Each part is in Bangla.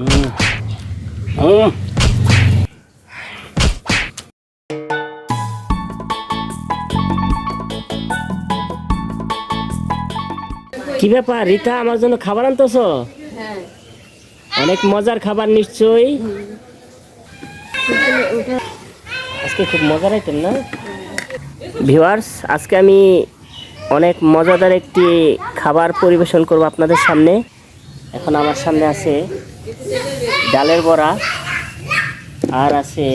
কি ব্যাপার রিতা আমার জন্য খাবার আনতেছ? হ্যাঁ। অনেক মজার খাবার নিশ্চয়ই। আজকে খুব মজার আইটেম না? ভিউয়ার্স আজকে আমি অনেক মজাদার একটি খাবার পরিবেশন করব আপনাদের সামনে। এখন আমার সামনে আছে ডালের বড়া আর আছে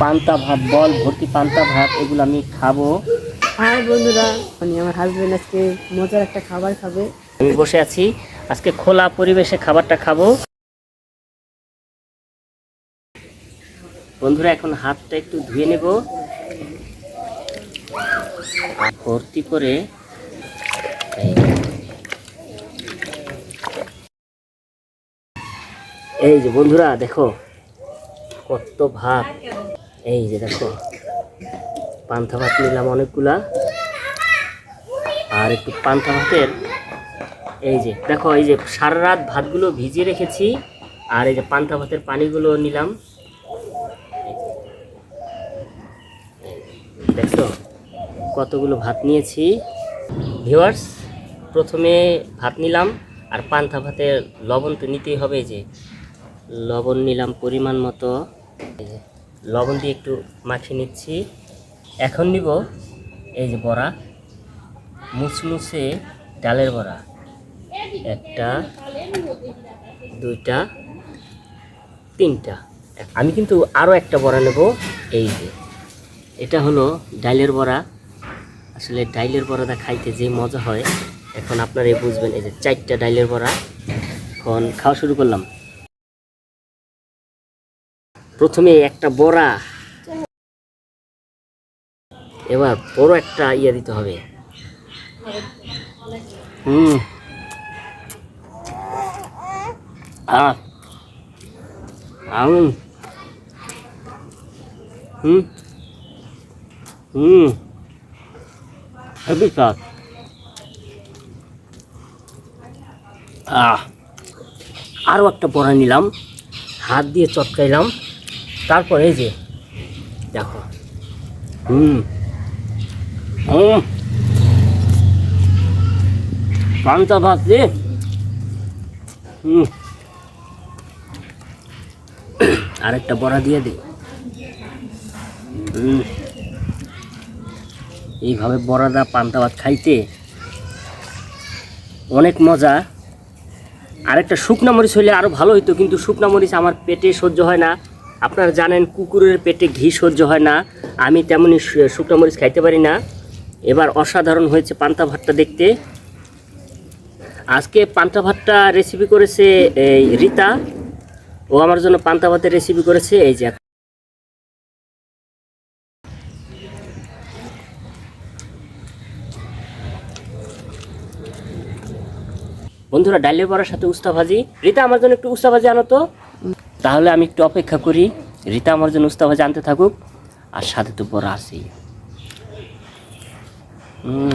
পান্তা ভাত বল ভর্তি পান্তা ভাত এগুলো আমি খাব। আর বন্ধুরা মানে আমার হাজব্যান্ড আজকে মজার একটা খাবার খাবে। আমি বসে আছি। আজকে খোলা পরিবেশে খাবারটা খাব। বন্ধুরা এখন হাতটা একটু ধুয়ে নেব। আর ভর্তি করে এই যে বন্ধুরা, দেখো, কত ভাত। এই যে দেখো, পান্থা ভাত নিলাম অনেকগুলা। আর একটু পান্থা ভাতের, এই যে, দেখো, এই যে সারা রাত ভাতগুলো ভিজিয়ে রেখেছি, আর এই যে পান্থা ভাতের পানিগুলো নিলাম। দেখো কতগুলো ভাত নিয়েছি। ভিওয়ার্স প্রথমে ভাত নিলাম, আর পান্থা ভাতের লবণ তো নিতেই হবে যে। লবণ নিলাম পরিমাণ মতো। লবণ দিয়ে একটু মাখিয়ে নিচ্ছি। এখন নিব এই যে বড়া মুসমুসে ডালের বড়া। একটা, দুইটা, তিনটা। আমি কিন্তু আরও একটা বড়া নেব, এই যে। এটা হলো ডাইলের বড়া। আসলে ডাইলের বড়াটা খাইতে যে মজা হয়, এখন আপনারাই বুঝবেন, এই যে চারটা ডাইলের বড়া। এখন খাওয়া শুরু করলাম। প্রথমে একটা বড়া, এবার বড় একটা ইয়ে দিতে হবে। হুম। হুম। হুম। আরও একটা বড়া নিলাম। হাত দিয়ে চটকাইলাম। তারপরে এই যে, দেখো। হুম। হুম পান্তা ভাত দিয়ে হুম। আরেকটা বড়া দিয়ে হুম। এইভাবে বড়াদা পান্তা ভাত খাইতে অনেক মজা। আরেকটা শুকনা মরিচ হইলে আরও ভালো হইতো, কিন্তু শুকনা মরিচ আমার পেটে সহ্য হয় না। আপনারা জানেন কুকুরের পেটে ঘি সহ্য হয় না, আমি তেমনই শুকনো মরিচ খাইতে পারি না। এবার অসাধারণ হয়েছে পান্তা ভাতটা দেখতে। আজকে পান্তা ভাতটা রেসিপি করেছে এই রীতা। ও আমার জন্য পান্তা ভাতের রেসিপি করেছে, এই যে বন্ধুরা ডালের বড়ার সাথে উস্তা ভাজি। রীতা, আমার জন্য একটু উস্তা ভাজি আনো তো। তাহলে আমি একটু অপেক্ষা করি। রীতা আমার জন্য উস্তা ভাজি আনতে থাকুক আর সাথে তো বড়া আছেই উম,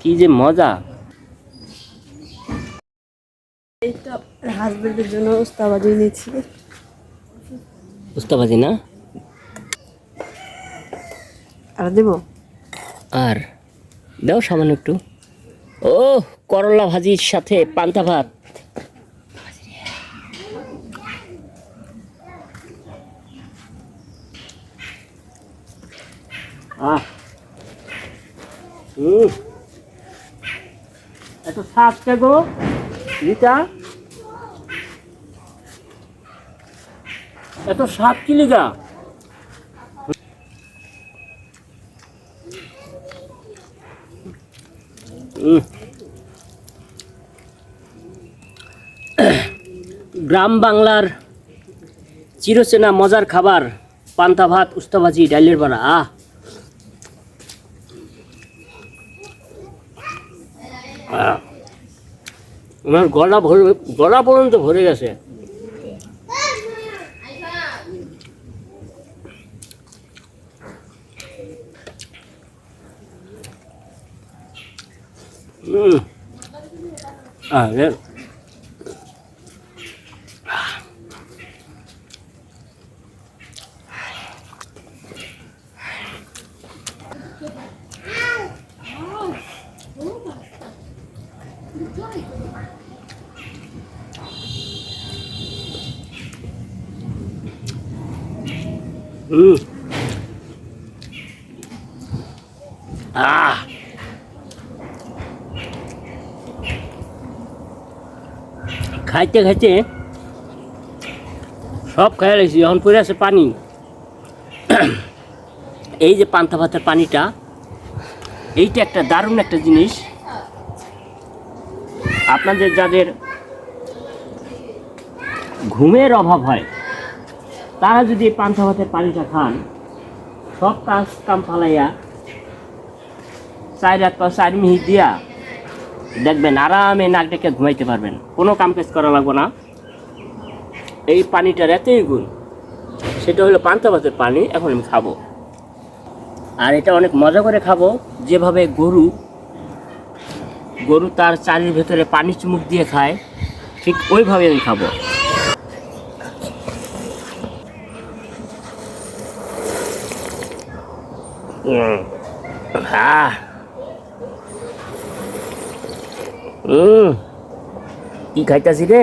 কি যে মজা। হাজবেন্ডের জন্য উস্তাবাজি নিয়েছি উস্তা ভাজি না? আর দেবো? আর? দাও সামান্য একটু। ও করলা ভাজির সাথে পান্তা ভাত। শাক কে গো? রিতা এত শাক কি লিগা। গ্রাম বাংলার চিরচেনা মজার খাবার, পান্তা ভাত উস্তা ভাজি ডালের বড়া। আহ। আমার গলা ভরে গলা পর্যন্ত ভরে গেছে। হুম আরে আহ খাইতে খাইতে সব খাই লাগছি যখন পড়ে আছে পানি। এই যে পান্তা ভাতের পানিটা, এইটা একটা দারুণ একটা জিনিস। আপনাদের যাদের ঘুমের অভাব হয়, তারা যদি পান্তা ভাতের পানিটা খান, সব কাজ কাম ফালাইয়া চার পর চার মিনিট দিয়া দেখবেন আরামে নাক ডেকে ঘুমাইতে পারবেন। কোনো কাম কাজ করা লাগবে না। এই পানিটার এতই গুণ, সেটা হলো পান্তা ভাতের পানি, এখন আমি খাব। আর এটা অনেক মজা করে খাব। যেভাবে গরু গরু তার চারির ভেতরে পানি চুমুক দিয়ে খায়, ঠিক ওইভাবে আমি খাব। কি খাইতাছি রে?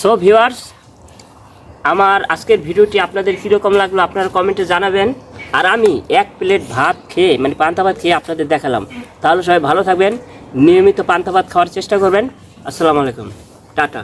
সো ভিউয়ার্স আমার আজকের ভিডিওটি আপনাদের কীরকম লাগল আপনারা কমেন্টে জানাবেন। আর আমি এক প্লেট ভাত খেয়ে মানে পান্তা ভাত খেয়ে আপনাদের দেখালাম। তাহলে সবাই ভালো থাকবেন, নিয়মিত পান্তা ভাত খাওয়ার চেষ্টা করবেন। আসসালামু আলাইকুম। টাটা।